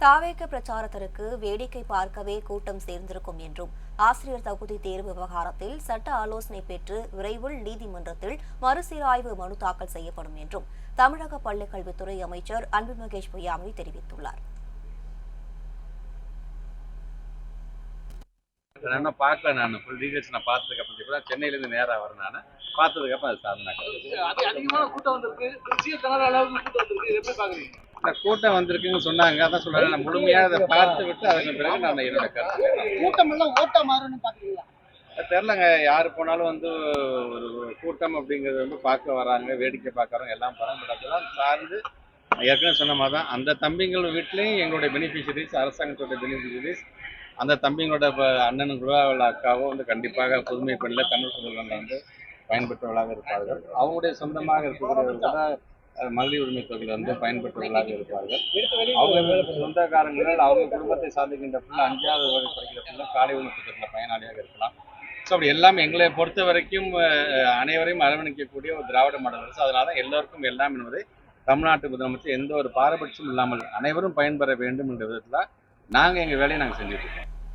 தாவேக பிரச்சாரத்திற்கு வேடிக்கை பார்க்கவே கூட்டம் சேர்ந்திருக்கும் என்றும் ஆசிரியர் தகுதி தேர்வு விவகாரத்தில் சட்ட ஆலோசனை பெற்று விரைவில் நீதிமன்றத்தில் மறுசீராய்வு மனு தாக்கல் செய்யப்படும் என்றும் தமிழக பள்ளிக்கல்வித்துறை அமைச்சர் அன்பில் மகேஷ் பொய்யாமொழி தெரிவித்துள்ளார். நான் பார்க்கல நான். ஃபுல் டீடைல்ஸ் நான் பார்த்ததுக்கு அப்புறம் இப்போ சென்னையிலேருந்து நேராக வரேன் நான். பார்த்ததுக்கு அப்புறம் அது சாதனை அது அதிகமான கூட்டம் வந்திருக்கு. கூட்டம் வந்திருக்குன்னு சொன்னாங்க. அதான் சொல்றேன். நான் முழுமையாக அதை பார்த்து விட்டு அதுக்கு பிறகு நான் என்னோட கருத்து கூட்டம் எல்லாம் ஓட்டா மாறும்னு பாக்குறீங்களா? தெரிலங்க யார் போனாலும் வந்து ஒரு கூட்டம் அப்படிங்கிறது வந்து பார்க்க வராங்க. வேடிக்கை பார்க்குறவங்க எல்லாம் போகிறாங்க பட் அதெல்லாம் சார்ந்து ஏற்கனவே சொன்ன மாதிரி தான் அந்த தம்பிங்கள் வீட்லேயும் எங்களுடைய பெனிஃபிஷரிஸ் அரசாங்கத்தோட பெனிஃபிஷரிஸ் அந்த தம்பிங்களோட அண்ணனுங்களோ இல்லை அக்காவோ வந்து கண்டிப்பாக புதுமை பெண்ணில் தமிழ் சுதந்திரம் வந்து பயன்பெற்றவர்களாக இருப்பார்கள். அவங்களுடைய சொந்தமாக இருக்கக்கூடியவர்கள் கூட மகளிர் உரிமை தொகையில் வந்து பயன்பெற்றவர்களாக இருப்பார்கள். அவங்க சொந்தக்காரங்கள் அவங்க குடும்பத்தை சார்ந்திருக்கின்ற பிள்ளை அஞ்சாவது வகுப்பு படிக்கிற பிள்ளை காலை உணவு திட்டத்தில் பயனாளியாக இருக்கலாம். ஸோ அப்படி எல்லாம் எங்களை பொறுத்த வரைக்கும் அனைவரையும் அரவணைக்கக்கூடிய ஒரு திராவிட மாடல் அரசு. அதனால தான் எல்லோருக்கும் எல்லாம் என்பதை தமிழ்நாட்டு முதலமைச்சர் எந்த ஒரு பாரபட்சமும் இல்லாமல் அனைவரும் பயன்பெற வேண்டும் என்ற விதத்தில் நாங்கள் எங்கள் வேலையை நாங்கள் செஞ்சுட்டு இருக்கோம்.